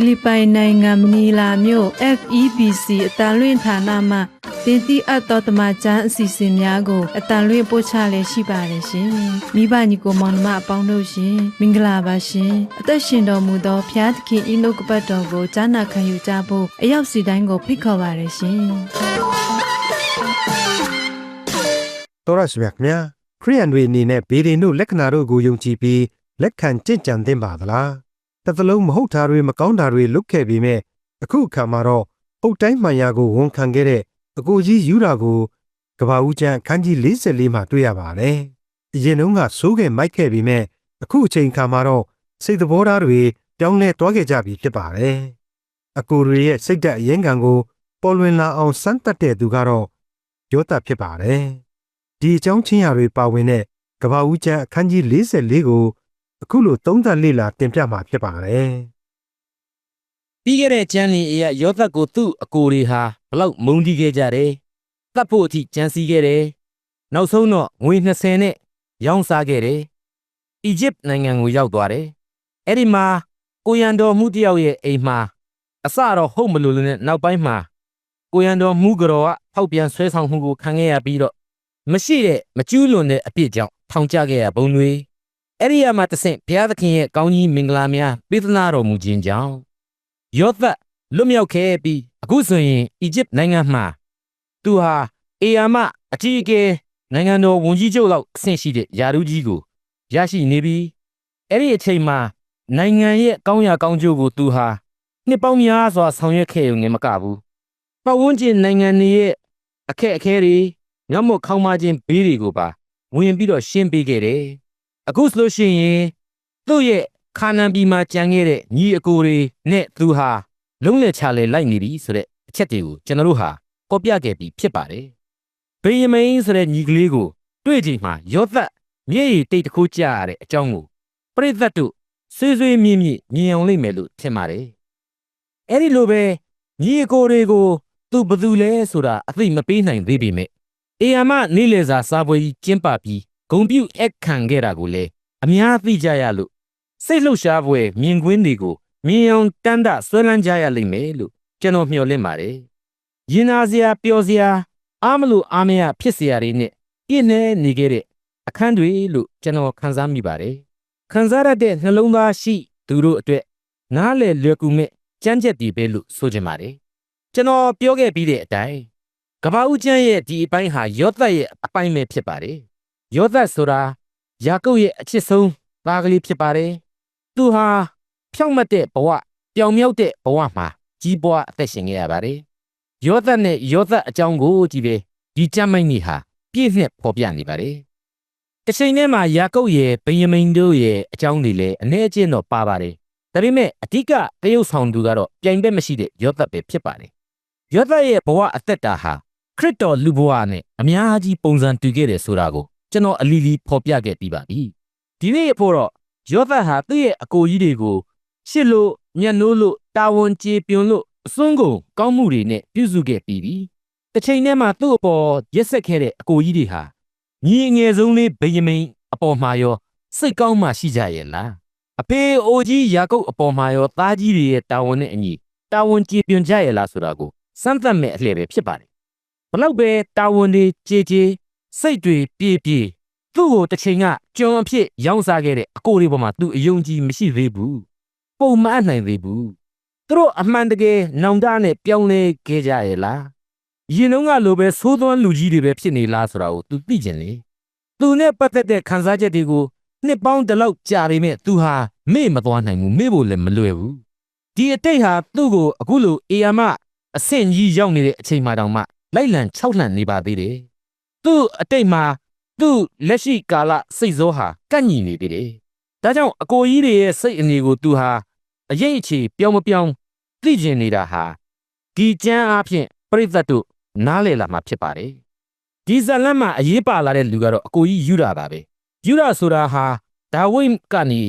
ဖိလစ်ပိုင်နိုင်ငံမနီလာမြို့ FEBC အတန်လွင့်ဌာနမှတင်တိအပ်တော်တမချန်းအစီအစဉ်များကိုအတန်လွင့်ပို့ချလည်းရှိပါတယ်ရှင်မိဘညီကိုမောင်နှမအပေါင်းတို့ရှင်မင်္ဂလာပါရှင်အသက်ရှင်တော်မူသောဖျားသခင်ဤနှုတ်ကပတ်တော်ကိုကြားနာခံယူကြဖို့အရောက်စီတိုင်းကိုဖိတ်ခေါ်ပါတယ်ရှင်တော်ရရှိမြခင်ဗျာခရိယန်တွေအနေနဲ့ဘေဒင်တို့လက္ခဏာတို့ကိုယုံကြည်ပြီးလက်ခံကြင့်ကြံသင့်ပါသလား တစ်သလုံးမဟုတ်တာတွေမကောင်းတာတွေလုပ်ခဲ့ပြီးမဲ့အခုအခါမှာတော့ပုတ်တိုင်းမှန်ရာကိုဝန်ခံခဲ့တဲ့အကိုကြီးယူတာကိုကဘာဦးကျန်းခန်းကြီး44မှာတွေ့ရပါတယ်အရင်တုန်းကစိုးခဲ့မိုက်ခဲ့ပြီးမဲ့အခုအချိန်ခါမှာတော့စိတ်သဘောထားတွေပြောင်းလဲသွားခဲ့ကြပြီဖြစ်ပါတယ်အကိုတွေရဲ့စိတ်ဓာတ်အရင်ကံကိုပေါ်လွင်လာအောင်စမ်းသပ်တဲ့သူကတော့ယောသဖြစ်ပါတယ်ဒီအကြောင်းချင်းရာတွေပါဝင်တဲ့ကဘာဦးကျမ်းအခန်းကြီး44ကို အခုလိုသုံးသပ်လေ့လာတင်ပြမှာဖြစ်ပါတယ်ပြီးခဲ့တဲ့ကျမ်းလင်အရာယောသတ်ကိုသူ့အကိုတွေဟာဘလောက်မုန်းတီးခဲ့ကြတယ်။တတ်ဖို့အထိကြံစည်ခဲ့တယ်။နောက်ဆုံးတော့ငွေ20နဲ့ရောင်းစားခဲ့တယ်။အီဂျစ်နိုင်ငံကိုရောက်သွားတယ်။အဲ့ဒီမှာကိုရန်တော်မှုတယောက်ရဲ့အိမ်မှာအစတော့ဟုတ်မလို့လို့နဲ့နောက်ပိုင်းမှာကိုရန်တော်မှုကြော်ကဖောက်ပြန်ဆွဲဆောင်မှုကိုခံခဲ့ရပြီးတော့မရှိတဲ့မကျူးလွန်တဲ့အပြစ်ကြောင့်ထောင်ကျခဲ့ရဘုံတွေ အဲ့ဒီရမှာတဆင့်ဘုရားသခင်ရဲ့ကောင်းကြီးမင်္ဂလာများပေးသနာတော်မူခြင်းကြောင့်ယောသတ်လွတ်မြောက်ခဲ့ပြီးအခုဆိုရင်အီဂျစ်နိုင်ငံမှာသူဟာအေယာမအကြီးအကဲနိုင်ငံတော်ဝန်ကြီးချုပ်လောက်အဆင့်ရှိတဲ့ယာရုကြီးကိုရရှိနေပြီးအဲ့ဒီအချိန်မှာနိုင်ငံရဲ့ကောင်းရာကောင်းကျိုးကိုသူဟာနှစ်ပေါင်းများစွာဆောင်ရွက်ခဲ့ရုံနဲ့မကဘူးပတ်ဝန်းကျင်နိုင်ငံတွေရဲ့အခက်အခဲတွေငတ်မွတ်ခေါင်းမခြင်းဘေးတွေကိုပါဝင်ပြီးတော့ရှင်းပေးခဲ့တယ် အခုဆိုလို့ရှိရင်သူ့ရဲ့ခါနန်ပြည်မှာကြံခဲ့တဲ့ညီအကိုတွေနဲ့သူဟာလုံးလက်ချလေလိုက်နေပြီဆိုတဲ့အချက်တွေကိုကျွန်တော်တို့ဟာပေါ်ပြခဲ့ပြီးဖြစ်ပါတယ်။ဗေယမိန်ဆိုတဲ့ညီကလေးကို တွေ့ချိန်မှာယောသတ်မျက်ရည်တိတ်တစ်ခုကြားရတဲ့အကြောင်းကိုပရိသတ်တို့ဆွေးဆွေးမြင့်မြင့်မြင်အောင်လိမ့်မယ်လို့ထင်ပါတယ်။အဲဒီလိုပဲညီအကိုတွေကို သူဘယ်သူလဲဆိုတာအသိမပေးနိုင်သေးပေမဲ့အေယာမနေလေစာစားပွဲကြီးကျင်းပပြီး ဂုံပြုတ်အခခံခဲ့တာကိုလေအများသိကြရလို့စိတ်လှုပ်ရှားပွဲမြင်ကွင်းတွေကိုမြင်အောင်တန်းတဆွဲလန်းကြရလိမ့်မယ်လို့ကျွန်တော်မျှော်လင့်ပါတယ်။ရင်နာစရာပျော်စရာအားမလို့အားမရဖြစ်စရာတွေနဲ့ပြည့်နေနေခဲ့တဲ့အခန်းတွေလို့ကျွန်တော်ခန်းစားမိပါတယ်။ခန်းစားရတဲ့နှလုံးသားရှိသူတို့အတွက်နားလေလွယ်ကူမဲ့ကြမ်းကြက်တည်ပဲလို့ဆိုချင်ပါတယ်။ကျွန်တော်ပြောခဲ့ပြီးတဲ့အတိုင်းကပ္ပဦးကျမ်းရဲ့ဒီအပိုင်းဟာယောသတ်ရဲ့အပိုင်းပဲဖြစ်ပါတယ်။ ယောသတ်ဆိုတာယာကုပ်ရဲ့အချစ်ဆုံးသားကလေးဖြစ်ပါတယ်။သူဟာဖြောင့်မတ်တဲ့ဘဝပြောင်မြောက်တဲ့ဘဝမှာကြီးပွားအသက်ရှင်ခဲ့ရပါတယ်။ယောသတ်နဲ့ယောသတ်အကြောင်းကိုကြည့်ပဲဒီကျမ်းမိုင်းကြီးဟာပြည့်နှစ်ဖော်ပြနေပါတယ်။တစ်ချိန်တည်းမှာယာကုပ်ရဲ့ဗင်ယမိန်တို့ရဲ့အကြောင်းတွေလည်းအ ਨੇ အကျင့်တော့ပါပါတယ်။ဒါပေမဲ့အဓိကတရုပ်ဆောင်သူကတော့ပြိုင်ဘက်မရှိတဲ့ယောသတ်ပဲဖြစ်ပါတယ်။ယောသတ်ရဲ့ဘဝအသက်တာဟာခရစ်တော်လူဘဝနဲ့အများကြီးပုံစံတူခဲ့တယ်ဆိုတာကို ကျွန်တော်အလီလီဖော်ပြခဲ့ပြီးပါပြီ။ဒီနေ့ဖို့တော့ယောသတ်ဟာသူ့ရဲ့အကိုကြီးတွေကိုရှစ်လို့ညံ့နိုးလို့တာဝန်ကျေပြွန်လို့အစွန်းကုန်ကောင်းမှုတွေနဲ့ပြုစုခဲ့ပြီးပြီ။တစ်ချိန်တည်းမှာသူ့အပေါ်ရက်ဆက်ခဲ့တဲ့အကိုကြီးတွေဟာညီအငယ်ဆုံးလေးဗိယမိန်အပေါ်မှာရောစိတ်ကောင်းမှရှိကြရဲ့လား။အဖေအိုကြီးယာကုပ်အပေါ်မှာရောသားကြီးတွေရဲ့တာဝန်နဲ့အညီတာဝန်ကျေပြွန်ကြရဲ့လားဆိုတာကိုစမ်းသပ်မဲ့အလှည့်ပဲဖြစ်ပါတယ်။ဘလောက်ပဲတာဝန်တွေကြေကြေ စိတ်တွေပြေပြေသူ့ကိုတစ်ချိန်ကကျွန်အဖြစ်ရောင်းစားခဲ့တဲ့အကိုတွေပေါ်မှာသူအယုံကြည်မရှိသေးဘူးပုံမအပ်နိုင်သေးဘူးသူတို့အမှန်တကယ်နောင်တနဲ့ပြောင်းလဲခဲ့ကြရဲ့လားရင်လုံးကလိုပဲသိုးသွန်းလူကြီးတွေပဲဖြစ်နေလားဆိုတာကို तू သိကျင်လေသူနဲ့ပတ်သက်တဲ့ခံစားချက်တွေကိုနှစ်ပေါင်းတလောက်ကြာပေမဲ့ तू ဟာမေ့မသွားနိုင်ဘူးမေ့ဖို့လည်းမလွယ်ဘူးဒီအတိတ်ဟာသူ့ကိုအခုလိုအေယာမအဆင့်ကြီးရောက်နေတဲ့အချိန်မှတောင်မှလိုက်လံ၆လန့်နေပါသေးတယ် သူ့အတိတ်မှာသူ့လက်ရှိကာလစိတ်ဇောဟာကန့်ညီနေသေးတယ်။ဒါကြောင့်အကိုကြီးတွေရဲ့စိတ်အနေကိုသူဟာအရေးအခြေပြောင်းမပြောင်းသိကျင်နေတာဟာဒီကျမ်းအားဖြင့်ပြိဿတ်တို့နားလည်လာမှာဖြစ်ပါတယ်။ဒီဇလန်မှာအရေးပါလာတဲ့လူကတော့အကိုကြီးယူဒာပါပဲ။ယူဒာဆိုတာဟာဒါဝိဒ်ကနေ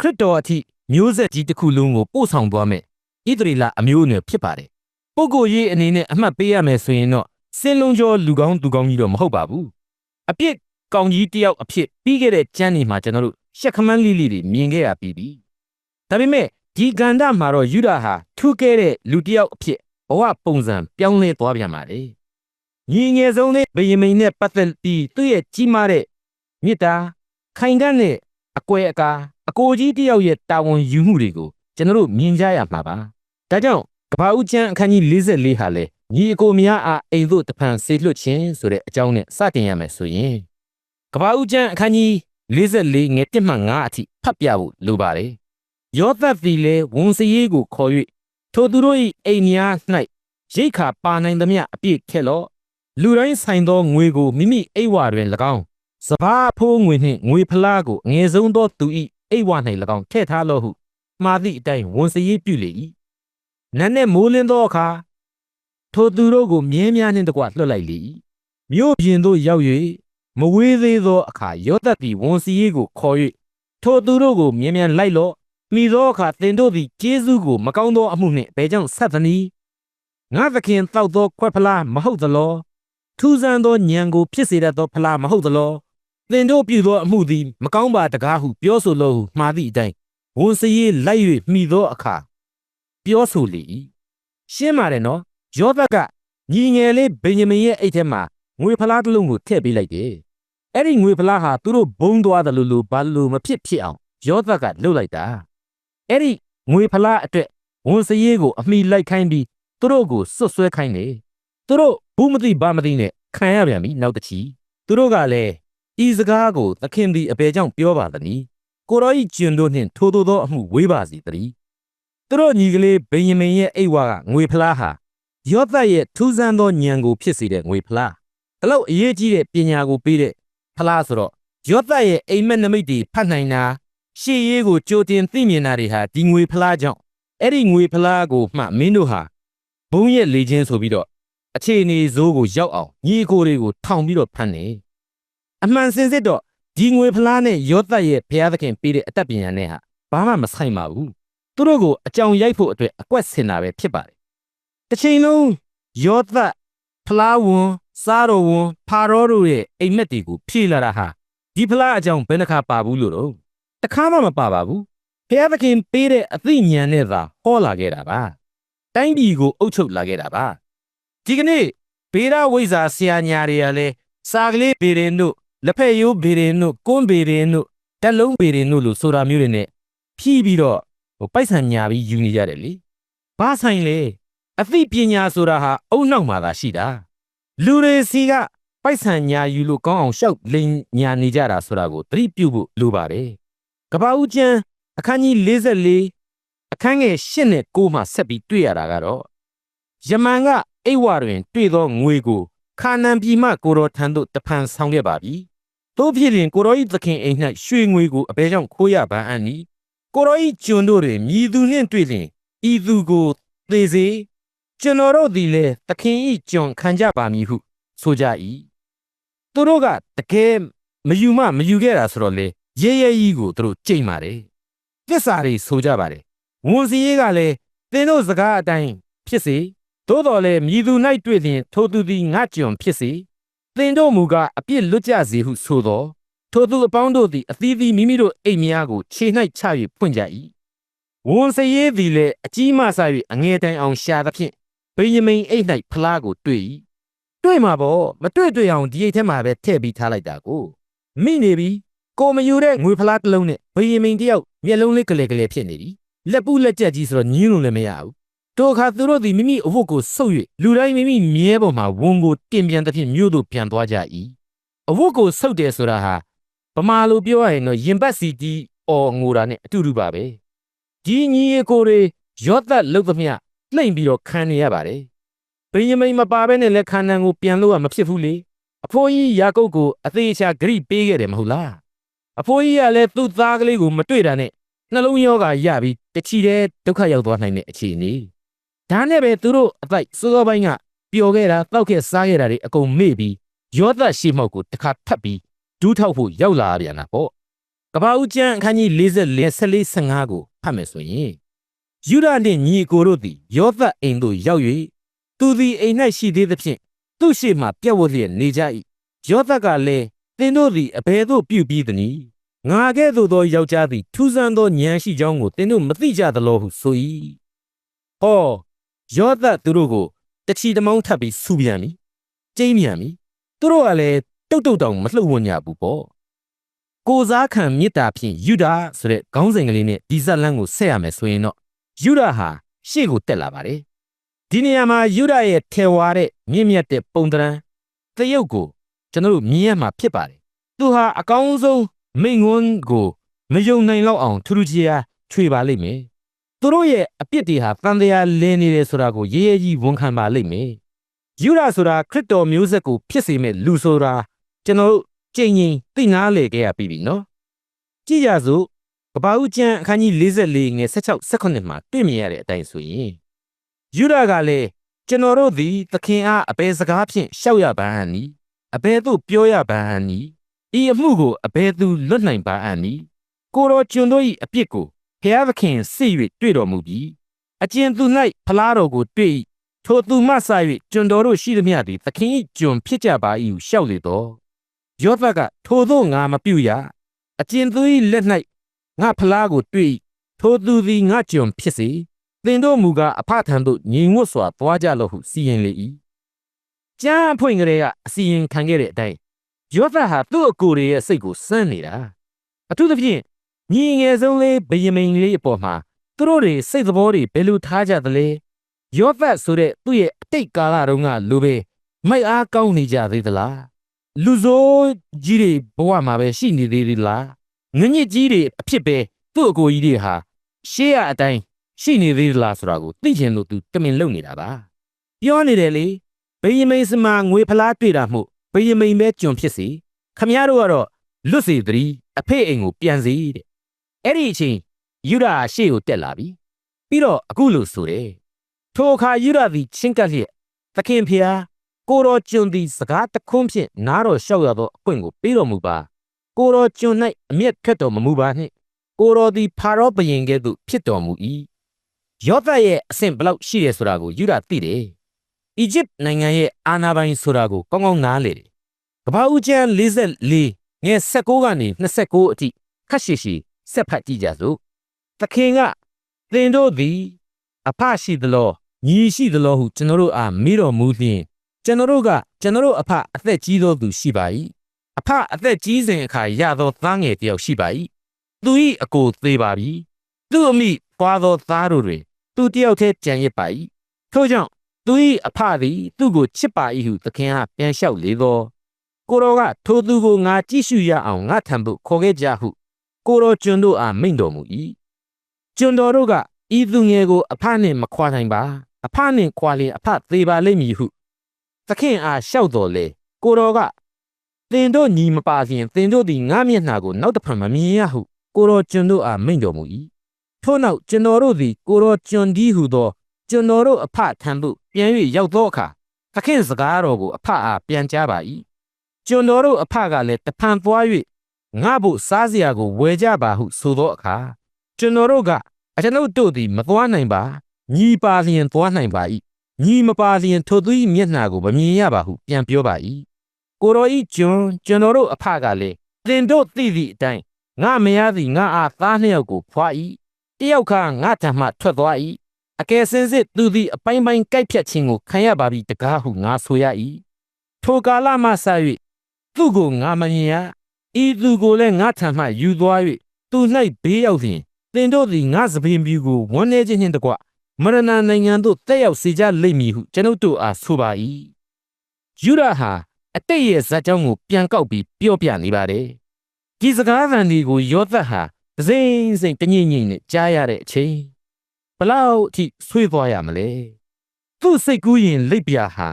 ခရစ်တော်အထိမျိုးဆက်ကြီးတစ်ခုလုံးကိုပို့ဆောင်သွားမယ်။ဣသရေလအမျိုးအနွယ်ဖြစ်ပါတယ်။ပုဂ္ဂိုလ်ရေးအနေနဲ့အမှတ်ပေးရမယ်ဆိုရင်တော့ စင်လုံးကျော်လူကောင်းသူကောင်းကြီးတော့မဟုတ်ပါဘူး။အပြစ်ကောင်ကြီးတယောက်အဖြစ်ပြီးခဲ့တဲ့ကျမ်းနေမှာကျွန်တော်တို့ရှက်ခမန်းလေးလေးတွေမြင်ခဲ့ရပြီးပြီ။ဒါပေမဲ့ဒီကန္တမှာတော့ယူဒာဟာထူးကဲတဲ့လူတစ်ယောက်အဖြစ်ဘဝပုံစံပြောင်းလဲသွားပြန်ပါလေညီငယ်ဆုံးလေးဗယမိန်နဲ့ပတ်သက်ပြီးသူ့ရဲ့ကြီးမားတဲ့မေတ္တာခိုင်ခံ့တဲ့အကွဲအကာအကိုကြီးတစ်ယောက်ရဲ့တာဝန်ယူမှုတွေကိုကျွန်တော်တို့မြင်ကြရမှာပါဒါကြောင့်ကပ္ပဦးကျမ်းအခန်းကြီး44ဟာလေ ညီအကိုများအားအိမ်သို့တဖန်ဆေလွတ်ခြင်းဆိုတဲ့အကြောင်းနဲ့စတင်ရမယ်ဆိုရင်ကပ္ပဦးကျမ်းအခန်းကြီး44ငယ်1မှ5အထိဖတ်ပြဖို့လိုပါတယ်ယောသတ်သည်လည်းဝန်စည်းကိုခေါ်၍ထိုသူတို့၏အိမ်များ၌ရိတ်ခါပါနိုင်သမျှအပြည့်ခက်လော့လူတိုင်းဆိုင်သောငွေကိုမိမိအိမ်ဝတွင်၎င်းစဘာအဖိုးငွေနှင့်ငွေဖလားကိုအငယ်ဆုံးသောသူ၏အိမ်ဝ၌၎င်းထည့်ထားလော့ဟုမှားသည့်အတိုင်းဝန်စည်းပြုလေ၏နန်းနှင့်မိုးလင်းသောအခါ ထိုသူတို့ကိုမြင်းများနှင့်တကွလွှတ်လိုက်လေ၏မြို့ပြင်သို့ရောက်၍မဝေးသေးသောအခါယောသတ်သည်ဝန်စည်းကိုခေါ်၍ထိုသူတို့ကိုမြင်းမြန်လိုက်လော့မိသောအခါသင်တို့သည်ကျေးဇူးကိုမကောင်းသောအမှုနှင့်ဘယ်ကြောင့်ဆက်သနည်းငါသခင်တောက်သောခွက်ဖလားမဟုတ်သလောထူးဆန်းသောညံကိုဖြစ်စေတတ်သောဖလားမဟုတ်သလောသင်တို့ပြုသောအမှုသည်မကောင်းပါတကားဟုပြောဆိုလို့မှားသည့်အတိုင်းဝန်စည်းလိုက်၍မိသောအခါပြောဆိုလေ၏ရှင်းပါတယ်နော် ယောသကညီငယ်လေးဗင်ဂျမင်ရဲ့အိတ်ထဲမှာငွေဖလားတစ်လုံးကိုထည့်ပေးလိုက်တယ်အဲ့ဒီငွေဖလားဟာသူတို့ဘုံသွားတယ်လို့လို့ဘာလို့မဖြစ်ဖြစ်အောင်ယောသကလှုပ်လိုက်တာအဲ့ဒီငွေဖလားအတွက်ဝန်စည်းကိုအမိလိုက်ခိုင်းပြီးသူတို့ကိုစွတ်ဆွဲခိုင်းတယ်သူတို့ဘူးမသိဘာမသိနဲ့ခံရပြန်ပြီနောက်တစ်ချီသူတို့ကလည်းဤစကားကိုသခင်သည်အဘယ်ကြောင့်ပြောပါသနည်းကိုရောဤကျင်တို့နှင့်ထိုးထိုးသောအမှုဝေးပါစီတည်းသူတို့ညီကလေးဗင်ယမင်ရဲ့အိတ်ဝါကငွေဖလားဟာ ယောသတ်ရဲ့ထူးဆန်းသောဉာဏ်ကိုဖြစ်စေတဲ့ငွေဖလားဒီလောက်အရေးကြီးတဲ့ပညာကိုပေးတဲ့ဖလားဆိုတော့ယောသတ်ရဲ့အိမ်မက်နမိတ်တွေဖတ်နိုင်တာရှေ့ရေးကိုကြိုတင်သိမြင်တာတွေဟာဒီငွေဖလားကြောင့်အဲ့ဒီငွေဖလားကိုမှမင်းတို့ဟာဘုံရဲ့လေချင်းဆိုပြီးတော့အခြေအနေဇိုးကိုရောက်အောင်ညီအကိုတွေကိုထောင်ပြီးတော့ဖမ်းနေအမှန်စင်စစ်တော့ဒီငွေဖလားနဲ့ရောသတ်ရဲ့ဘုရားသခင်ပေးတဲ့အတတ်ပညာနဲ့ဟာဘာမှမဆိုင်ပါဘူးသူတို့ကိုအကြောင်ရိုက်ဖို့အတွက်အကွက်ဆင်တာပဲဖြစ်ပါတယ် တစ်ချိန်လုံးရောသတ်ဖလားဝန်စားတော်ဝန်ဖာရောတို့ရဲ့အိမ်မက်တွေကိုဖြည့်လာတာဟာဒီဖလားအကြောင်းဘယ်နှခါပါဘူးလို့တော့တခါမှမပါပါဘူးဖျားသခင်ပေးတဲ့အသိဉာဏ်နဲ့သာဟောလာခဲ့တာပါတိုင်းပြည်ကိုအုပ်ချုပ်လာခဲ့တာပါဒီကနေ့ဘေရဝိဇ္ဇာဆရာညာတွေကလည်းစာကလေးဘေရင်တို့လက်ဖက်ရိုးဘေရင်တို့ကွန်းဘေရင်တို့တက်လုံးဘေရင်တို့လို့ဆိုတာမျိုးတွေနဲ့ဖြီးပြီးတော့ဟိုပိုက်ဆံညာပြီးယူနေကြတယ်လေဘာဆိုင်လဲ အသိပညာဆိုတာဟာအုံနောက်မှာသာရှိတာလူတွေစီကပိုက်ဆံညာယူလို့ကောင်းအောင်ရှောက်လိန်ညာနေကြတာဆိုတာကိုသတိပြုဖို့လိုပါတယ်ကပ္ပဦးကျမ်းအခန်းကြီး44အခန်းငယ်8နဲ့9မှာဆက်ပြီးတွေ့ရတာကတော့ယမန်ကအိတ်ဝတွင် တွေ့သောငွေကိုခါနန်ပြည်မှကိုတော်ထံသို့တဖန်ဆောင်ခဲ့ပါပြီ။သို့ဖြစ်ရင်ကိုတော်၏သခင်အိမ်၌ရွှေငွေကိုအဘယ်ကြောင့်ခိုးရပန်းအံ့နည်းကိုတော်၏ကျွန်တို့တွင်မြည်သူနှင့်တွေ့လျင်ဤသူကိုသေစေ ကျွန်တော်တို့သည်လည်းသခင်၏ကျွန်ခံကြပါမည်ဟုဆိုကြ၏သူတို့ကတကယ်မယူမမယူခဲ့တာဆိုတော့လေရဲရဲကြီးကိုသူတို့ကြိတ်ပါတယ်သစ္စာတွေဆိုကြပါတယ်ဝန်စီရေးကလည်းသင်တို့စကားအတိုင်းဖြစ်စေသို့တော်လည်းမြည်သူ၌တွေ့လျင်ထိုသူသည်ငါကျွန်ဖြစ်စေသင်တို့မူကားအပြစ်လွတ်ကြစေဟုဆိုသောထိုသူအပေါင်းတို့သည်အသီးသီးမိမိတို့အိမ်များကိုခြေ၌ချ၍ဖွင့်ကြ၏ဝန်စရေးသည်လည်းအကြီးမှဆ၍အငယ်တိုင်အောင်ရှာသဖြင့် ဗိယမိန်အိတ်၌ဖလားကိုတွေ့၏တွေ့မှာပေါ့မတွေ့တွေ့အောင်ဒီအိတ်ထဲမှာပဲထည့်ပြီးထားလိုက်တာကိုမိနေပြီကိုမယူတဲ့ငွေဖလားတစ်လုံးနဲ့ဘယင်မိန်တယောက်မျက်လုံးလေးကလေးကလေးဖြစ်နေပြီလက်ပူးလက်ကျက်ကြီးဆိုတော့ညင်းလို့လည်းမရဘူးတို့အခါသူတို့သည်မိမိအဝတ်ကိုဆုပ်၍လူတိုင်းမိမိမြဲပေါ်မှာဝန်ကိုတင်ပြန်သဖြင့်မြို့သို့ပြန်သွားကြ၏အဝတ်ကိုဆုပ်တယ်ဆိုတာဟာဗမာလိုပြောရရင်တော့ရင်ပတ်စီတီအော်ငိုတာနဲ့အတူတူပါပဲဒီညီအကိုတွေရော့သက်လုတ်သမျှ လှိမ့်ပြီးတော့ခံနေရပါတယ်ဘယင်မိန်မပါဘဲနဲ့လက်ခန္ဓာကိုပြန်လို့ကမဖြစ်ဘူးလေအဖိုးကြီးယာကုပ်ကိုအသေးချာဂရိပေးခဲ့တယ်မဟုတ်လားအဖိုးကြီးကလည်းသူ့သားကလေးကိုမတွေ့တာနဲ့နှလုံးရောဂါရပြီးတချီတဲ့ဒုက္ခရောက်သွားနိုင်တဲ့အခြေအနေဒါနဲ့ပဲသူတို့အတိုက်စိုးစောပိုင်းကပျော်ခဲ့တာတောက်ခဲ့စားခဲ့တာတွေအကုန်မေ့ပြီးရောသက်ရှိမောက်ကိုတစ်ခါထပ်ပြီးဒူးထောက်ဖို့ရောက်လာပြန်တာပေါ့ကပ္ပဦးကျမ်းအခန်းကြီး44 15ကိုဖတ်မယ်ဆိုရင် ယူဒနှင့်ညီအကိုတို့သည်ယောသက်အိမ်သို့ရောက်၍သူသည်အိမ်၌ရှိသေးသဖြင့်သူ့ရှိမှပြက်ဝတ်လျက်နေကြ၏ယောသက်ကလည်းသင်တို့သည်အဘယ်သို့ပြုပြီးသနည်းငါကဲ့သို့သောယောက်ျားသည်ထူးဆန်းသောဉာဏ်ရှိကြောင်းကိုသင်တို့မသိကြသလောဟုဆို၏ဟောယောသသူတို့ကိုတချီတမောင်းထပ်ပြီးဆူပြန်ပြီကျိမ့်ပြန်ပြီသူတို့ကလည်းတုတ်တုတ်တောင်မလှုပ်ဝညဘူးပေါ့ကိုစားခံမေတ္တာဖြင့်ယူဒာဆိုတဲ့ခေါင်းစဉ်ကလေးနဲ့ဒီဇက်လန်းကိုဆက်ရမယ်ဆိုရင်တော့ ယူဒာဟာရှေ့ကိုတက်လာပါတယ်ဒီနေရာမှာယူဒာရဲ့ထဲဝါတဲ့မြင့်မြတ်တဲ့ပုံတရံသရုပ်ကိုကျွန်တော်တို့မြင်ရမှာဖြစ်ပါတယ်သူဟာအကောင်းဆုံးမိန်ငွန်းကိုမယုံနိုင်တော့အောင်ထူးထူးခြားခြားချွေပါလိမ့်မယ်သူတို့ရဲ့အပြစ်တွေဟာတန်တရားလင်းနေတယ်ဆိုတာကိုရေးရေးကြီးဝန်ခံပါလိမ့်မယ်ယူဒာဆိုတာခရစ်တော်မျိုးဆက်ကိုဖြစ်စေမဲ့လူဆိုတာကျွန်တော်တို့ကြိမ်ကြိမ်သိနာလေခဲ့ရပြီပြီနော်ကြည့်ရစို့ ကပ္ပဦးကျမ်းအခန်းကြီး44ငယ်16 18မှာတွေ့မြင်ရတဲ့အတိုင်းဆိုရင်ယူဒာကလည်းကျွန်တော်တို့သည်သခင်အားအဘယ်စကားဖြင့်ရှောက်ရပါအံ့နီအဘယ်သို့ပြောရပါအံ့နီဤအမှုကိုအဘယ်သူလွတ်နိုင်ပါအံ့နီကိုတော်ကျွန်တို့၏အပြစ်ကိုဖျားသခင်စစ်၍တွေ့တော်မူပြီးအကျဉ်သူ၌ဖလားတော်ကိုတွေ့၏ထိုသူမှစ၍ကျွန်တော်တို့ရှိသမျှသည်သခင်၏ကျွန်ဖြစ်ကြပါ၏ဟုရှောက်လေတော့ယောသကထိုသို့ငါမပြုရအကျဉ်သူ၏လက်၌ ငါဖလားကိုတွေ့၏ထိုသူသည်ငါကျွန်ဖြစ်စေသင်တို့မူကားအဖထံသို့ညီငွတ်စွာသွားကြလော့ဟုစီရင်လေ၏ကျမ်းအဖွင့်ကလေးကအစီရင်ခံခဲ့တဲ့အတိုင်းယောသဟာသူ့အကိုယ်ရဲ့စိတ်ကိုစမ်းနေတာအထူးသဖြင့်ညီငယ်ဆုံးလေးဗယမိန်လေးအပေါ်မှာသူတို့တွေစိတ်သဘောတွေဘယ်လိုထားကြသလဲယောသဆိုတဲ့သူ့ရဲ့အတိတ်ကာလတုန်းကလူပဲမိုက်အားကောင်းနေကြသေးသလားလူစိုးကြီးတွေဘဝမှာပဲရှိနေသေးသလား ငညစ်ကြီးတွေအဖြစ်ပဲသူ့အကိုကြီးတွေဟာရှေးရအတိုင်းရှိနေသေးသလားဆိုတာကိုသိချင်လို့သူတမင်လုံနေတာပါပြောနေတယ်လေဗယမိန်စမာငွေဖလားတွေ့တာမှုဗယမိန်ပဲကျွန်ဖြစ်စီခမရတို့ကတော့လွတ်စေသတည်းအဖေအိမ်ကိုပြန်စီတဲ့အဲ့ဒီအချိန်ယူဒာရှေ့ကိုတက်လာပြီပြီးတော့အခုလို့ဆိုတယ်ထိုအခါယူဒာသည်ချင်းကပ်လျက်သခင်ဖျားကိုတော်ကျွန်သည်စကားတခွန်းဖြင့်နားတော်လျှောက်ရသောအခွင့်ကိုပေးတော်မူပါ ကိုတော်ကျွန်၌အမျက်ခတ်တော်မမူပါနှင့်ကိုတော်သည်ဖာရောဘယင်ကဲ့သို့ဖြစ်တော်မူ၏ယောသရဲ့အဆင့်ဘလောက်ရှိတယ်ဆိုတာကိုယူဒာသိတယ်အီဂျစ်နိုင်ငံရဲ့အာဏာပိုင်ဆိုတာကိုကောင်းကောင်းနားလေတယ်ကမ္ဘာဦးကျမ်း44ငယ်16ကနေ29အထိခက်ရှိရှိဆက်ဖတ်ကြည့်ကြစို့သခင်ကသင်တို့သည် အဖရှိသလောညီရှိသလောဟုကျွန်တော်တို့အားမေးတော်မူလျင်ကျွန်တော်တို့ကကျွန်တော်တို့အဖအသက်ကြီးသောသူရှိပါ၏ အဖအသက်ကြီးစဉ်အခါရသောသားငယ်တစ်ယောက်ရှိပါ၏သူ၏အကိုသေးပါပြီသူ့အမိပွားသောသားတို့တွင်သူတစ်ယောက်တည်းကြံရစ်ပါ၏ထို့ကြောင့်သူ၏အဖသည်သူ့ကိုချစ်ပါ၏ဟုသခင်ကပြန်လျှောက်လေသောကိုတော်ကထိုသူကိုငါကြည့်ရှုရအောင်ငါထံသို့ခေါ်ခဲ့ကြဟု ကိုတော်ကျွန်တို့အားမိန့်တော်မူ၏ကျွန်တော်တို့ကဤသူငယ်ကိုအဖနှင့်မခွာနိုင်ပါ အဖနှင့်ခွာလျင်အဖသေးပါလိမ့်မည်ဟု သခင်အားလျှောက်တော်လေကိုတော်က သင်တို့ညီမပါစဉ်သင်တို့သည်ငါမျက်နှာကိုနောက်တစ်ဖန်မမြင်ရဟုကိုတော်ကျွန်တို့အားမိန့်တော်မူ၏ထို့နောက်ကျွန်တော်တို့သည်ကိုတော်ကျွန်ဒီဟုသောကျွန်တော်တို့အဖထံသို့ပြန်၍ရောက်သောအခါသခင်စကားတော်ကိုအဖအားပြန်ကြားပါ၏ကျွန်တော်တို့အဖကလည်းတဖန်သွား၍ငါဖို့စားစရာကိုဝယ်ကြပါဟုဆိုသောအခါကျွန်တော်တို့ကအကျွန်ုပ်တို့သည်မသွားနိုင်ပါညီပါလျင်သွားနိုင်ပါ၏ညီမပါလျင်ထိုသူ၏မျက်နှာကိုမမြင်ရပါဟုပြန်ပြောပါ၏ ကိုတော်ဤကျွန်ကျွန်တော်တို့အဖကလည်းသင်တို့သိသည့်အတိုင်းငါမရသည်ငါအားသားနှစ်ယောက်ကိုဖွာ၏တယောက်ကငါထံမှထွက်သွား၏အကယ်စင်စစ်သူသည်အပိုင်းပိုင်းကြိုက်ဖြတ်ခြင်းကိုခံရပါပြီတကားဟုငါဆိုရ၏ထိုကာလမှစ၍သူ့ကိုငါမမြင်ရဤသူကိုလည်းငါထံမှယူသွား၍သူ၌ဘေးရောက်လျင်သင်တို့သည်ငါစပင်ပြူကိုဝန်းနေခြင်းနှင့်တကွမရဏနိုင်ငံသို့တက်ရောက်စေကြလိမ့်မည်ဟုကျွန်ုပ်တို့အားဆိုပါ၏ယူရဟာ အတိတ်ရဲ့ဇာတ်ကြောင်းကိုပြန်ကောက်ပြီးပြောပြနေပါတယ်ဒီစကားသံဒီကိုယောသတ်ဟာဒစိမ့်စိမ့်တညင်ညင်နဲ့ကြားရတဲ့အချိန်ဘလောက်အထိဆွေးသွားရမလဲသူ့စိတ်ကူးရင်လိပ်ပြာဟာ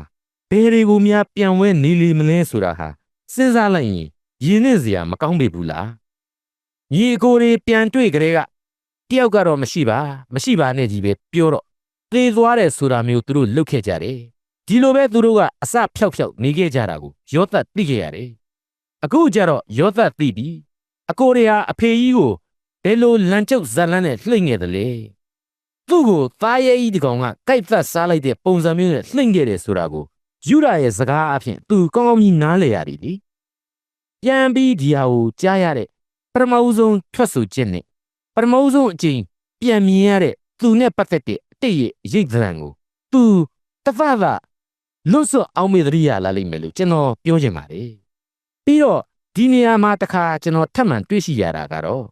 ဘယ်တွေကိုများပြန်ဝဲနေလီမလဲဆိုတာဟာစဉ်းစားလိုက်ရင်ရင်းနှင်းစရာမကောင်းပေဘူးလားညီအကိုတွေပြန်တွေ့ကြတဲ့ကတယောက်ကတော့မရှိပါမရှိပါနဲ့ကြီးပဲပြောတော့သေသွားတယ်ဆိုတာမျိုးသူတို့လုပ်ခဲ့ကြတယ် ဒီလိုပဲသူတို့ကအစဖြောက်ဖြောက်နေခဲ့ကြတာကိုယောသတ်သိခဲ့ရတယ်အခုကျတော့ယောသတ်သိပြီအကိုတွေဟာအဖေကြီးကိုဘယ်လိုလန်ကျုပ်ဇလန်းနဲ့လှိမ့်ခဲ့တယ်လဲသူ့ကိုသားရဲကြီးဒီကောင်ကကြိုက်သက်စားလိုက်တဲ့ပုံစံမျိုးနဲ့လှိမ့်ခဲ့တယ်ဆိုတာကိုယူရရဲ့စကားအဖြစ်သူကောင်းကောင်းကြီးနားလည်ရတယ်လေပြန်ပြီးဒီဟာကိုကြားရတဲ့ပထမဦးဆုံးထွက်ဆိုချက်နဲ့ပထမဦးဆုံးအချိန်ပြန်မြင်ရတဲ့သူနဲ့ပတ်သက်တဲ့အတိတ်ရဲ့ရိတ်သံကိုသူတစ်ဖက်ဖက် လွတ်ဆွတ်အောင်မေတ္တရိယာလာလိမ့်မယ်လို့ကျွန်တော်ပြောချင်ပါတယ်ပြီးတော့ဒီနေရာမှာတစ်ခါကျွန်တော်ထပ်မံတွေ့ရှိရတာကတော့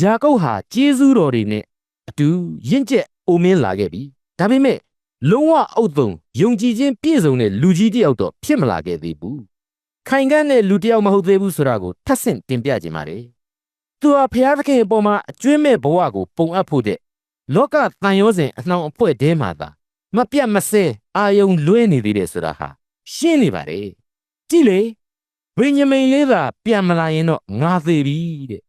ယာကုပ်ဟာကျေးဇူးတော်တွေနဲ့အတူရင့်ကျက်အိုမင်းလာခဲ့ပြီဒါပေမဲ့လုံးဝအုတ်သုံယုံကြည်ခြင်းပြည့်စုံတဲ့လူကြီးတစ်ယောက်တော့ဖြစ်မလာခဲ့သေးဘူးခိုင်ခန့်တဲ့လူတစ်ယောက်မဟုတ်သေးဘူးဆိုတာကိုထပ်ဆင့်တင်ပြခြင်းပါတယ်သူဟာဖျားသခင်အပေါ်မှာအကျွမ်းမဲ့ဘဝကိုပုံအပ်ဖို့တဲ့လောကတန်ရောစဉ်အနှောင်အဖွဲတဲမှာသာ မပြတ်မစဲအာယုံလွဲနေသေးတယ်ဆိုတာဟာရှင်းနေပါတယ်ကြည့်လေဗိညာမိန်လေးသာပြန်မလာရင်တော့ငါသေးပြီတဲ့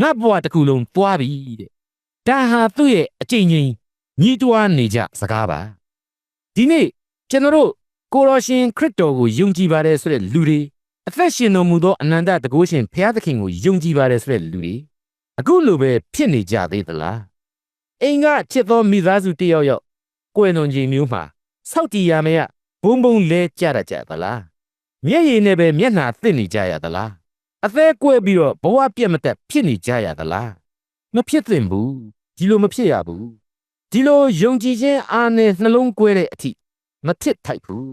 ငါဘဝတစ်ခုလုံးသွားပြီတဲ့ဒါဟာသူ့ရဲ့အကျဉ်းချင်းညီးတွားနေကြစကားပါဒီနေ့ကျွန်တော်တို့ကိုရောရှင်ခရစ်တော်ကိုယုံကြည်ပါတယ်ဆိုတဲ့လူတွေအသက်ရှင်တော်မူသောအနန္တတကုရှင်ဘုရားသခင်ကိုယုံကြည်ပါတယ်ဆိုတဲ့လူတွေအခုလိုပဲဖြစ်နေကြသေးသလားအိမ်ကချစ်သောမိသားစုတစ်ယောက်ယောက် ကွယ်လွန်ခြင်းမျိုးမှာစောက်တီရမရဘုံဘုံလဲကြရကြသလားမျက်ရည်နဲ့ပဲမျက်နှာသစ်နေကြရသလားအသက်ကွဲပြီးတော့ဘဝပြတ်မတက်ဖြစ်နေကြရသလားမဖြစ်သင့်ဘူးဒီလိုမဖြစ်ရဘူးဒီလိုယုံကြည်ခြင်းအားနဲ့နှလုံးကွဲတဲ့အထိမဖြစ်ထိုက်ဘူး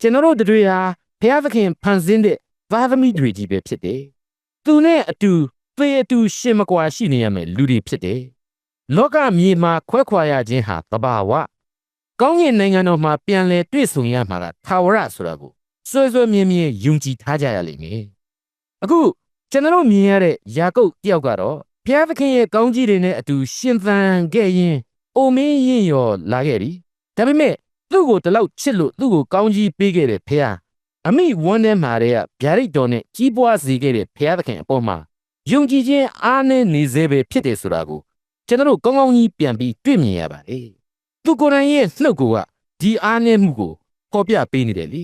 ကျွန်တော်တို့တွေဟာဘုရားသခင်ဖန်ဆင်းတဲ့သားသမီးတွေကြီးပဲဖြစ်တယ်သူနဲ့အတူသေအတူရှင်မကွာရှိနေရမယ်လူတွေဖြစ်တယ်လောကမြေမှာခွဲခွာရခြင်းဟာတဘာဝ ကောင်းကင်နိုင်ငံတော်မှာပြန်လဲတွေ့ဆုံရမှာကသာဝရဆိုတာကိုစွဲစွဲမြင်းမြင်းယုံကြည်ထားကြရလိမ့်မယ်အခုကျွန်တော်တို့မြင်ရတဲ့ယာကုပ်တယောက်ကတော့ဘုရားသခင်ရဲ့ကောင်းကြီးတွေနဲ့အတူရှင်သန်ခဲ့ရင်အိုမင်းရင်ရော်လာခဲ့ပြီဒါပေမဲ့သူ့ကိုတလောက်ချစ်လို့သူ့ကိုကောင်းကြီးပေးခဲ့တဲ့ဖះအမိဝန်းထဲမှာတည်းကဗျာဒိတ်တော်နဲ့ကြီးပွားစေခဲ့တဲ့ဖះသခင်အပေါ်မှာယုံကြည်ခြင်းအားနဲ့နေစေပဲဖြစ်တယ်ဆိုတာကိုကျွန်တော်တို့ကောင်းကောင်းကြီးပြန်ပြီးတွေ့မြင်ရပါတယ် သူကိုယ်တိုင်ရဲ့နှုတ်ကဒီအားနဲ့မှုကိုပေါ်ပြပေးနေတယ်လေ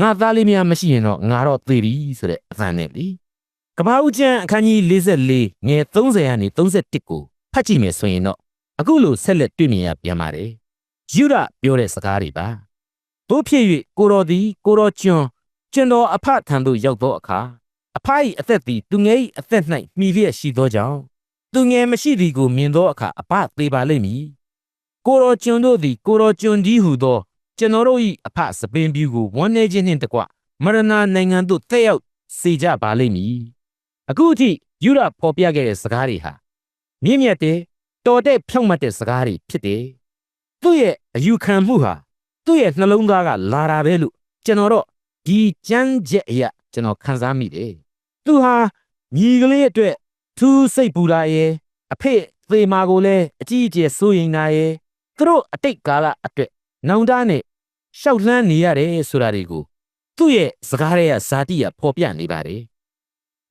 ငါသားလေးများမရှိရင်တော့ငါတော့သေပြီဆိုတဲ့အသံနဲ့လေကမ္ဘာဦးကျမ်းအခန်းကြီး44ငယ်30ကနေ31ကိုဖတ်ကြည့်မယ်ဆိုရင်တော့အခုလိုဆက်လက်တွေ့မြင်ရပြန်ပါတယ်ယူရပြောတဲ့စကားတွေပါတို့ဖြစ်၍ကိုတော်သည်ကိုတော်ကျွန်းကျွန်တော်အဖထံသို့ရောက်သောအခါအဖ၏အသက်သည်သူငယ်၏အသက်၌မှီလျက်ရှိသောကြောင့်သူငယ်မရှိသည်ကိုမြင်သောအခါအဖသေးပါလိမ့်မည် ကိုတော်ကျွန်းတို့သည်ကိုတော်ကျွန်းကြီးဟုသောကျွန်တော်တို့၏အဖစပင်ပြူကိုဝန်းနေခြင်းနှင့်တကွမရဏနိုင်ငံသို့တက်ရောက်စေကြပါလိမ့်မည်အခုအထိယူရဖော်ပြခဲ့တဲ့စကားတွေဟာမြင့်မြတ်တဲ့တော်တဲ့ဖြောင့်မတ်တဲ့စကားတွေဖြစ်တယ်သူ့ရဲ့အယူခံမှုဟာသူ့ရဲ့နှလုံးသားကလာတာပဲလို့ကျွန်တော်တော့ဒီကြမ်းချက်အရာကျွန်တော်ခံစားမိတယ်သူဟာညီကလေးအတွက်ထူးစိတ်ပူတာရဲ့အဖေသေမာကိုလည်းအကြီးအကျယ်စိုးရိမ်တာရဲ့ သူတို့အတိတ်ကာလအတွက်နောင်တနဲ့ရှောက်လှမ်းနေရတယ်ဆိုတာတွေကိုသူ့ရဲ့စကားရဲ့ဇာတိကဖော်ပြနေပါတယ်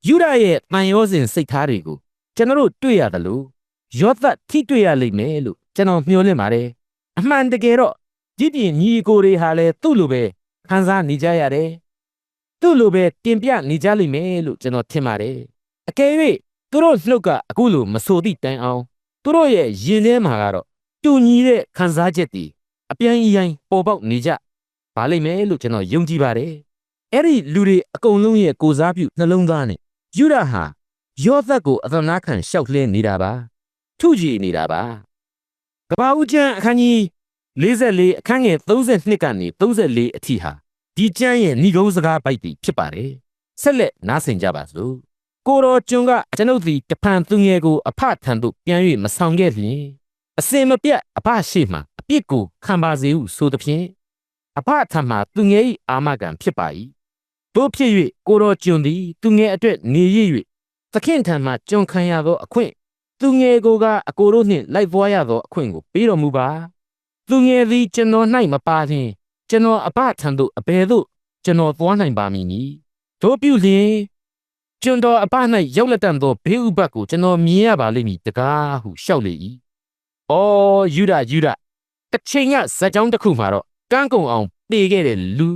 ယူဒရဲ့တန်ရောစဉ်စိတ်ထားတွေကိုကျွန်တော်တို့တွေ့ရတယ်လို့ယောသတ်ထိတွေ့ရလိမ့်မယ်လို့ကျွန်တော်မျှော်လင့်ပါတယ်အမှန်တကယ်တော့ကြည်ပြင်ညီကိုတွေဟာလည်းသူ့လိုပဲခံစားနေကြရတယ်သူ့လိုပဲတင်ပြနေကြလိမ့်မယ်လို့ကျွန်တော်ထင်ပါတယ်အကယ်၍သူတို့နှုတ်ကအခုလိုမဆိုသည့်တိုင်အောင်သူတို့ရဲ့ရင်ထဲမှာကတော့ တူညီတဲ့ခံစားချက်တွေအပြိုင်အရင်ပေါ်ပေါက်နေကြပါလိမ့်မယ်လို့ကျွန်တော်ယုံကြည်ပါတယ်အဲ့ဒီလူတွေအကုန်လုံးရဲ့ကိုစားပြုနှလုံးသားနဲ့ယူဒဟာယောသတ်ကိုအသနာခံရှောက်လှဲနေတာပါထုကြည်နေတာပါကပ္ပဦးကျမ်းအခန်းကြီး44အခန်းငယ်32ကနေ34အထိဟာဒီကျမ်းရဲ့ဏိဂုံးစကားပိုက်တီဖြစ်ပါတယ်ဆက်လက်နားဆင်ကြပါစို့ကိုတော်ကျွန်းကကျွန်ုပ်သည်တဖန်သူငယ်ကိုအဖထံသို့ပြန်၍မဆောင်ခဲ့လျင် အစင်မပြတ်အဖရှိမှအပြစ်ကိုခံပါစေဟုဆိုသဖြင့်အဖထံမှသူငယ်၏အာမခံဖြစ်ပါ၏တို့ဖြစ်၍ကိုတော်ကျွန်းသည် သူငယ်အတွက်နေရ၍သခင်ထံမှကြုံခံရသောအခွင့်သူငယ်ကိုကအကိုတို့နှင့်လိုက်သွားရသောအခွင့်ကိုပေးတော်မူပါသူငယ်သည်ကျွန်တော်၌မပါလျင်ကျွန်တော်အဘထံသို့အဘယ်သို့ကျွန်တော်သွားနိုင်ပါမည်နည်းတို့ပြုလျင်ကျွန်တော်အဘ၌ရောက်လက်တန်သောဘေးဥပတ်ကိုကျွန်တော်မြင်ရပါလိမ့်မည်တကားဟုရှောက်လေ၏ အော်ယူဒယူဒတစ်ချိန်ကဇက်ကြောင်းတစ်ခုမှာတော့ကန်းကုံအောင်တေခဲ့တဲ့လူ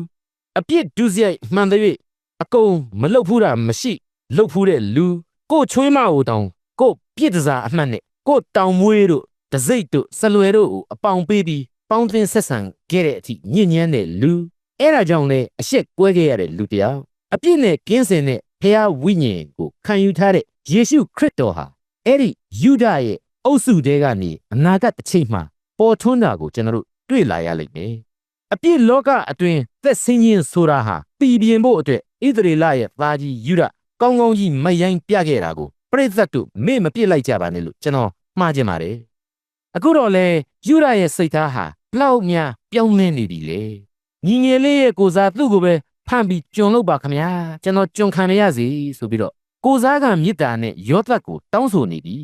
အပြစ်ဒုစရိုက်မှန်တဲ့အကုန်မလုတ်ဖူးတာမရှိလုတ်ဖူးတဲ့လူကိုချွေးမကိုတောင်ကိုပြစ်ဒစားအမှတ်နဲ့ကိုတောင်မွေးတို့တစိတ်တို့ဆလွယ်တို့ကိုအပေါင်ပေးပြီးပေါင်းသင်းဆက်ဆံခဲ့တဲ့အထိညဉ့်ညမ်းတဲ့လူအဲ့ဒါကြောင့်လဲအရှက်ကွဲခဲ့ရတဲ့လူတယောက်အပြစ်နဲ့ကင်းစင်တဲ့ဖះဝိညာဉ်ကိုခံယူထားတဲ့ယေရှုခရစ်တော်ဟာအဲ့ဒီယူဒရဲ့ အုပ်စုတဲကနေအနာဂတ်တစ်ချိန်မှာပေါ်ထွန်းတာကိုကျွန်တော်တို့တွေ့လာရလိမ့်မယ်။အပြစ်လောကအတွင်းသက်ဆင်းခြင်းဆိုတာဟာပြည်ပြင်းဖို့အတွက်ဣသရေလရဲ့သားကြီးယူဒကောင်းကောင်းကြီးမယိုင်းပြခဲ့တာကိုပရိသတ်တို့မေ့မပြစ်လိုက်ကြပါနဲ့လို့ကျွန်တော်မှားချင်ပါတယ်။အခုတော့လေယူဒရဲ့စိတ်သားဟာဘလောက်များပြောင်းလဲနေပြီလေ။ညီငယ်လေးရဲ့ကိုစားသူ့ကိုပဲဖမ်းပြီးကျွန်လို့ပါခမညာကျွန်တော်ကျွန်ခံရရစီဆိုပြီးတော့ကိုစားကမေတ္တာနဲ့ယောသတ်ကိုတောင်းဆိုနေပြီ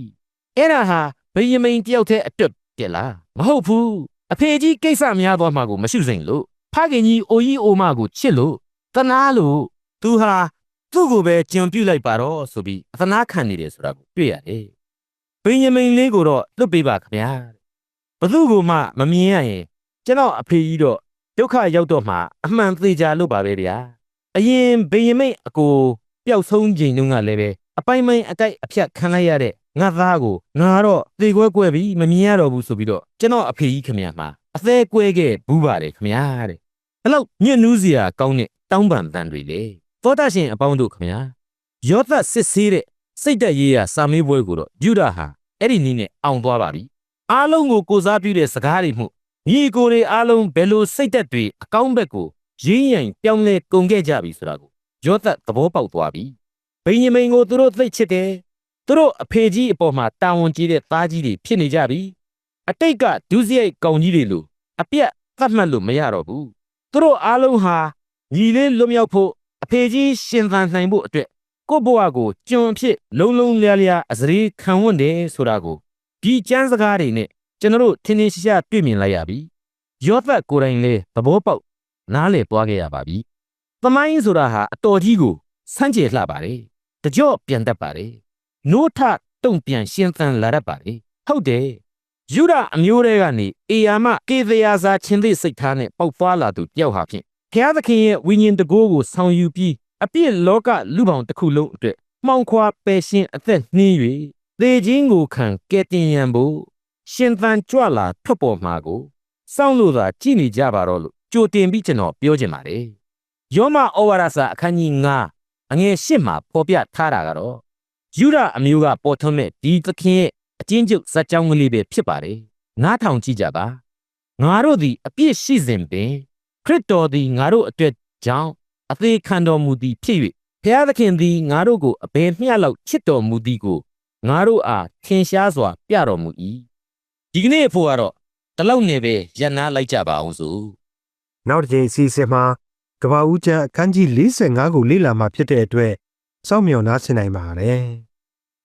အဲ့ဒါဟာဗိယမိန်တယောက်တည်းအတွက်ပြက်လားမဟုတ်ဘူးအဖေကြီးကိစ္စများသွားမှာကိုမရှိစိန်လို့ဖခင်ကြီးအိုကြီးအိုမကိုချစ်လို့တနာလို့သူဟာသူ့ကိုပဲကြံပြုတ်လိုက်ပါတော့ဆိုပြီးအသနာခံနေတယ်ဆိုတာကိုတွေ့ရတယ်ဗိယမိန်လေးကိုတော့လွတ်ပေးပါခင်ဗျာဘသူ့ကိုမှမမြင်ရရင်ကျွန်တော်အဖေကြီးတော့ဒုက္ခရောက်တော့မှအမှန်သေးကြလို့ပါပဲဗျာအရင်ဗိယမိန်အကိုပျောက်ဆုံးချိန်တုန်းကလည်းပဲအပိုင်မိုင်အကိုက်အဖြတ်ခံလိုက်ရတဲ့ ငါသားကိုငါတော့သေခွဲကွဲပြီးမမြင်ရတော့ဘူးဆိုပြီးတော့ကျွန်တော်အဖေကြီးခင်ဗျာမှာအသေးကွဲခဲ့ဘူးပါတယ်ခင်ဗျာတဲ့အဲ့လောက်ညှဉ်းနှူးစရာကောင်းတဲ့တောင်းပန်တန်တွေလေသောတာရှင်အပေါင်းတို့ခင်ဗျာယောသစစ်ဆေးတဲ့စိတ်တက်ရေးရစာမေးပွဲကိုတော့ယူဒာဟာအဲ့ဒီနည်းနဲ့အောင်သွားပါပြီအားလုံးကိုကိုစားပြုတဲ့စကားတွေမှုညီကိုတွေအားလုံးဘယ်လိုစိတ်သက်တွေအကောင်းဘက်ကိုရင်းရင်ပြောင်းလဲကုန်ခဲ့ကြပြီဆိုတာကိုယောသသဘောပေါက်သွားပြီဗိညမိန်ကိုသူတို့သိချစ်တယ် သူတို့အဖေကြီးအပေါ်မှာတာဝန်ကြီးတဲ့သားကြီးတွေဖြစ်နေကြပြီအတိတ်ကဒုစရိုက်ကောင်ကြီးတွေလိုအပြတ်သတ်မှတ်လို့မရတော့ဘူးသူတို့အားလုံးဟာညီလေးလွတ်မြောက်ဖို့အဖေကြီးရှင်သန်နိုင်ဖို့အတွက်ကိုယ့်ဘဝကိုကျွန်အဖြစ်လုံးလုံးလျားလျားအစရေခံဝတ်တယ်ဆိုတာကိုဒီကျမ်းစကားတွေနဲ့ကျွန်တော်တို့ထင်ထင်ရှားရှားတွေ့မြင်လိုက်ရပြီယောသတ်ကိုယ်တိုင်လည်းသဘောပေါက်နားလည်သွားခဲ့ရပါပြီသမိုင်းဆိုတာဟာအတော်ကြီးကိုစမ်းကြယ်လှပါတယ်တကြော့ပြန်တတ်ပါတယ် နိုးထတုံ့ပြန်ရှင်းသန်လာတတ်ပါတယ်ဟုတ်တယ်ယူဒအမျိုးတွေကနေအေယာမကေသယာစာချင်းသိစိတ်ထားနဲ့ပေါက်ဖွာလာသူတယောက်ဟာဖြင့်ဘုရားသခင်ရဲ့ဝိညာဉ်တကိုးကိုဆောင်ယူပြီးအပြစ်လောကလူပေါင်းတစ်ခုလုံးအတွက်မှောင်ခွာပယ်ရှင်းအသက်နှင်း၍သေခြင်းကိုခံကဲတင်ရန်ဖို့ရှင်သန်ကြွလာထွက်ပေါ်မှာကိုစောင့်လို့သာကြည်နေကြပါတော့လို့ကြိုတင်ပြီးကျွန်တော်ပြောချင်ပါတယ်ယောမဩဝါဒစာအခန်းကြီး9အငယ်8မှာဖော်ပြထားတာကတော့ ယူဒအမျိုးကပေါ်ထွန်းမဲ့ဒီသခင်ရဲ့အချင်းကျုပ်ဇာတ်ကြောင်းကလေးပဲဖြစ်ပါတယ်နားထောင်ကြည့်ကြပါငါတို့သည်အပြစ်ရှိစဉ်ပင်ခရစ်တော်သည်ငါတို့အတွက်ကြောင့်အသေးခံတော်မူသည်ဖြစ်၍ဖျားသခင်သည်ငါတို့ကိုအဘယ်မျှလောက်ချစ်တော်မူသည်ကိုငါတို့အားထင်ရှားစွာ ပြတော်မူ၏ဒီကနေ့အဖို့ကတော့တလောက်နေပဲရန်နာလိုက်ကြပါအောင်စို့နောက်တစ်ချိန်အစီအစဉ်မှာကဘာဦးကျမ်းအခန်းကြီး45ကိုလေ့လာမှာဖြစ်တဲ့အတွက် စောင့်မျှော်နားဆင်နိုင်ပါတယ်။